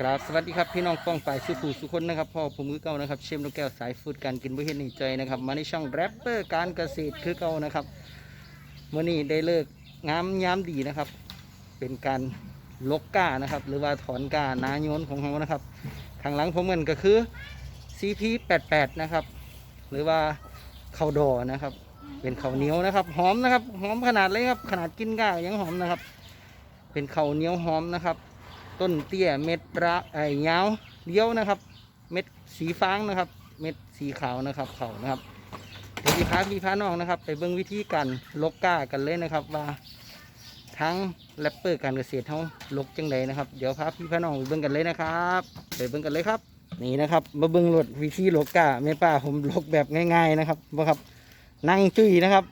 กราบสวัสดีครับพี่น้องป้องปายสุภูสุคนนะครับพ่อผมมือเก่านะครับเชมลูกแก้วสายฟูดการกินบ่เห็นนี่ใจนะครับมาในช่องแรปเปอร์การเกษตรคือเก่านะครับมื่อนี้ได้เลิกงามยามดีนะครับ เป็นการลกก้านะครับ หรือว่าถอนก้านาโยนของเขานะครับข้างหลังผมเงินก็คือ CP88 นะครับ หรือว่าข้าวดอนะครับ เป็นข้าวเหนียวนะครับ หอมนะครับหอมขนาดเลยครับขนาดกินก้ายังหอมนะครับ เป็นข้าวเหนียวหอมนะครับ ต้นเตี้ยเม็ดระไอ้ยาวเลี้ยวนะครับ เม็ดสีฟ้างนะครับ เม็ดสีขาวนะครับเขานะครับเดี๋ยวพี่พาพี่พาน้องนะครับ ไปเบิ่งวิธีการลกก้ากันเลยนะครับ ว่าทั้งแรปเปอร์การเกษตรเขาลกจังไดนะครับ เดี๋ยวพาพี่พาน้องไปเบิ่งกันเลยนะครับไปเบิ่งกันเลยครับ นี่นะครับมาเบิ่งรถวิธีลกก้าแม่ป้าผมลกแบบง่ายๆนะครับบ่ครับนั่งจุ้ยนะครับ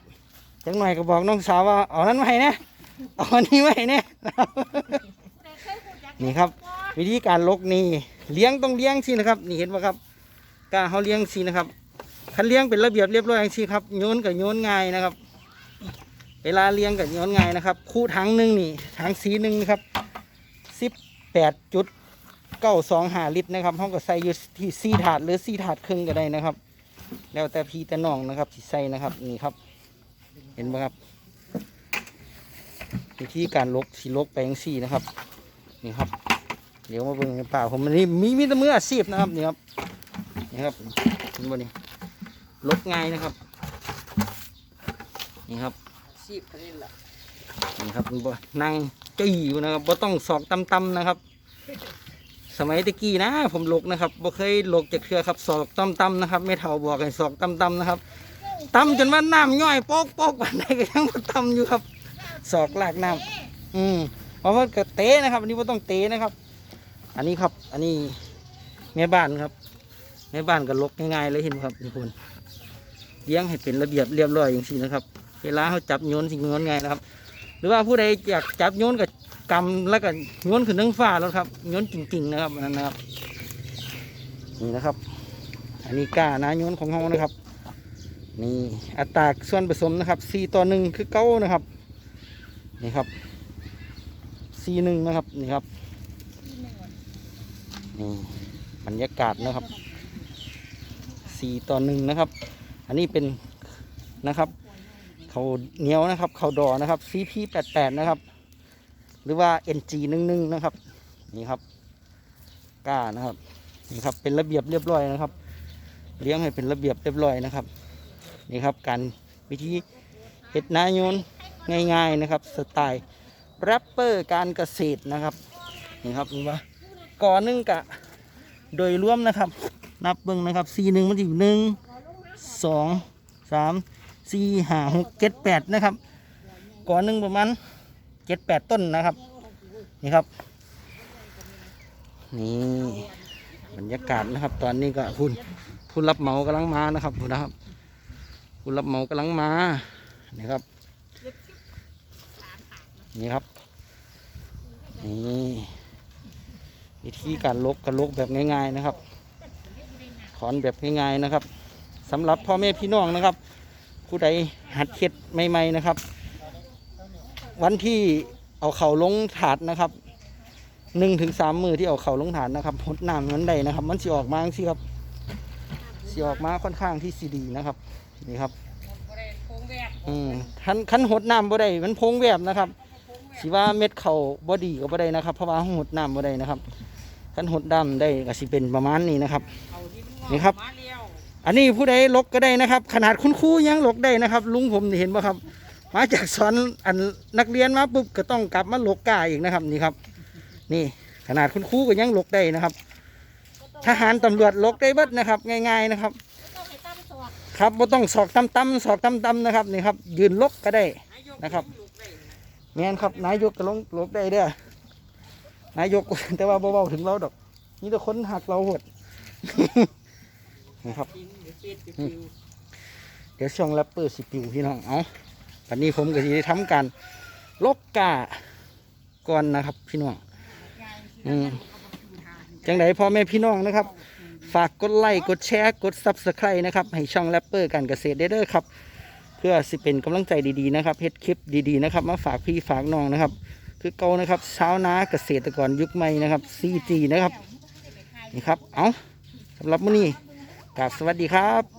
จังหน่อยก็บอกน้องสาวว่าเอานั้นไว้นะเอาอันนี้ไว้นะ นี่ครับ วิธีการลกนี่เลี้ยงต้องเลี้ยงสินะครับ นี่เห็นไหมครับกาเขาเลี้ยงสินะครับคันเลี้ยงเป็นระเบียบเรียบร้อยอย่างสิครับโยนกับโยนง่ายนะครับ เวลาเลี้ยงกับโยนง่ายนะครับ คู่ถังหนึ่งนี่ถังสีหนึ่งนะครับสิบแปดจุดเก้าสองหาลิตรนะครับเขาก็ใส่อยู่ที่สี่ถาดหรือสี่ถาดครึ่งก็ได้นะครับ แล้วแต่พี่แต่น้องนะครับที่ใส่นะครับนี่ครับ เห็นไหมครับวิธีการลกสีลกไปอย่างสีนะครับ นี่ครับ เดี๋ยวมาเบิ่งในป่าผมอันนี้มีมีแต่มืออาชีพนะครับนี่ครับนี่ครับเห็นบ่นี่ลกง่ายนะครับ นี่ครับชีพคนนี้แหละนี่ครับมันบ่นั่งจี้อยู่นะครับบ่ต้องสอกตำๆนะครับ สมัยตะกี้นะผมลกนะครับบ่เคยลกจากเครือครับสอกตำๆนะครับไม่เท่าบอกให้สอกตำๆนะครับตำจนว่าน้ำย่อยโป๊กโป๊กวันไหนก็ยังบ่ตำอยู่ครับ สอกลากน้ำอืม เพราะว่าก็เตะนะครับ อันนี้บ่าต้องเตะนะครับ อันนี้ครับ อันนี้แม่บ้านครับ แม่บ้านก็ลกง่ายๆเลยเห็นไหมครับนี่คุณเลี้ยงให้เป็นระเบียบเรียบร้อยอย่างนี้นะครับ เวลาเขาจับโยนสิ่งโยนง่ายนะครับ หรือว่าผู้ใดอยากจับโยนกับกำแล้วก็โยนขึ้นทั้งฟ้าแล้วครับโยนจริงๆนะครับนนั้นนะครับ นี่นะครับ อันนี้ก้านะโยนของเขานะครับ นี่อัตราส่วนผสมนะครับสี่ต่อหนึ่งคือเก้านะครับ นี่ครับ สี่หนึ่งนะครับนี่ครับนี่บรรยากาศนะครับสี่ต่อหนึ่งนะครับ อันนี้เป็นนะครับเขาวเหนียวนะครับเขาวดอนะครับ CP88 นะครับ หรือว่า NG11 นะครับ นี่ครับกล้านะครับนี่ครับเป็นระเบียบเรียบร้อยนะครับ เลี้ยงให้เป็นระเบียบเรียบร้อยนะครับ นี่ครับการวิธีเห็ดนาโยนง่าย ๆนะครับ สไตล์ แรปเปอร์การเกษตรนะครับนี่ครับนี่ว่าก่อหนึ่งกะโดยรวมนะครับ นับเบิ้งนะครับสี่หนึ่งมันถึงหนึ่งสองสามสี่ห้าหกเจ็ดแปดนะครับก่อหนึ่งประมาณเจ็ดแปดต้นนะครับนี่ครับนี่บรรยากาศนะครับ ตอนนี้ก็คุณผู้รับเหมากำลังมานะครับคุณนะครับผู้รับเหมากำลังมานี่ครับ นี่ครับ นี่วิธีการลกกระลกแบบง่าย ๆนะครับถอนแบบง่ายๆนะครับสำหรับพ่อแม่พี่น้องนะครับ ผู้ใดหัดเข็ดใหม่ๆนะครับ วันที่เอาเข่าลงถาดนะครับหนึ่งถึงสามมือที่เอาเข่าลงถาดนะครับหดน้ำมันใดนะครับ มันสิออกมาสิครับสิออกมาค่อนข้างที่สีดีนะครับนี่ครับบริเวณโค้งแวบอืมคันคันหดน้ำบ่ได้มันพงแวบนะครับ สิว่าเม็ดเข่าบ่ดีก็บ่ได้นะครับ เพราะว่าหดน้ำบ่ได้นะครับคันหดดำได้ก็สิเป็นประมาณนี้นะครับ นี่ครับ อันนี้ผู้ใดลกก็ได้นะครับ ขนาดคุณครูยังลกได้นะครับ ลุงผมเห็นป่ะครับ มาจากสอนอันนักเรียนมาปุ๊บก็ต้องกลับมาลกกาอีกนะครับ นี่ครับ นี่ขนาดคุณครูก็ยังลกได้นะครับ ทหารตำรวจลกได้เบิดนะครับ ง่าย ๆนะครับครับบ่ต้องสอกตำตำๆสอกตำตำๆนะครับนี่ครับ ยืนลกก็ได้นะครับ แม่นครับนายยกก็ลงลบได้เด้อนายยกแต่ว่าเบาๆถึงเราดอกนี่แต่คนหักเราหดนะครับ เดี๋ยวช่วงแรปเปอร์สิปิวพี่น้องเอาวันนี้ผมก็จะทำการลกกาก่อนนะครับ พี่น้องอืมจังไดพ่อแม่พี่น้องนะครับ ฝากกดไลค์กดแชร์กดซับสไครต์นะครับ ให้ช่องแรปเปอร์การเกษตรได้เด้อครับ เพื่อสิเป็นกำลังใจดีๆนะครับเฮ็ดคลิปดีๆนะครับ มาฝากพี่ฝากน้องนะครับ คือเก่านะครับชาวนาเกษตรกรยุคใหม่นะครับ 4G นะครับนี่ครับเอาสำหรับมื้อนี้กราบสวัสดีครับ